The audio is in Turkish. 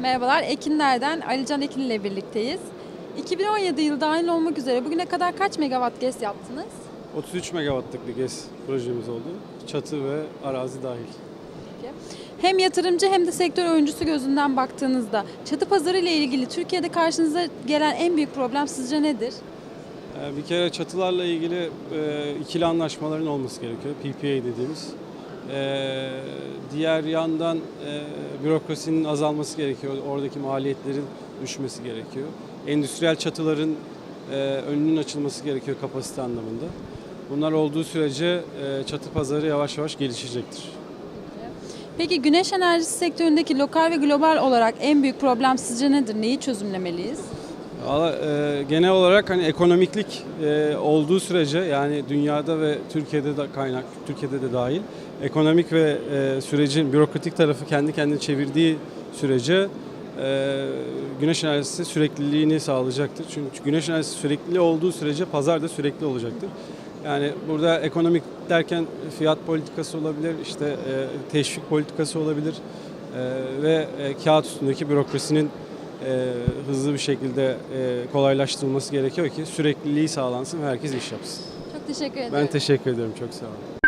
Merhabalar, Ekinler'den Alican Ekin ile birlikteyiz. 2017 yılı dahil olmak üzere bugüne kadar kaç megawatt GES yaptınız? 33 megawattlık bir GES projemiz oldu. Çatı ve arazi dahil. Hem yatırımcı hem de sektör oyuncusu gözünden baktığınızda çatı pazarı ile ilgili Türkiye'de karşınıza gelen en büyük problem sizce nedir? Ee, Bir kere çatılarla ilgili e, ikili anlaşmaların olması gerekiyor. PPA dediğimiz. Ee, Diğer yandan e, bürokrasinin azalması gerekiyor. Oradaki maliyetlerin düşmesi gerekiyor. Endüstriyel çatıların e, önünün açılması gerekiyor kapasite anlamında. Bunlar olduğu sürece e, çatı pazarı yavaş yavaş gelişecektir. Peki güneş enerjisi sektöründeki lokal ve global olarak en büyük problem sizce nedir? Neyi çözümlemeliyiz? Valla, e, genel olarak hani ekonomiklik e, olduğu sürece yani dünyada ve Türkiye'de de kaynak Türkiye'de de dahil ekonomik ve e, sürecin bürokratik tarafı kendi kendini çevirdiği sürece e, güneş enerjisi sürekliliğini sağlayacaktır. Çünkü güneş enerjisi sürekli olduğu sürece pazar da sürekli olacaktır. Yani burada ekonomik derken fiyat politikası olabilir, işte e, teşvik politikası olabilir e, ve e, kağıt üstündeki bürokrasinin e, hızlı bir şekilde e, kolaylaştırılması gerekiyor ki sürekliliği sağlansın ve herkes iş yapsın. Çok teşekkür ederim. Ben teşekkür ederim. Çok sağ olun.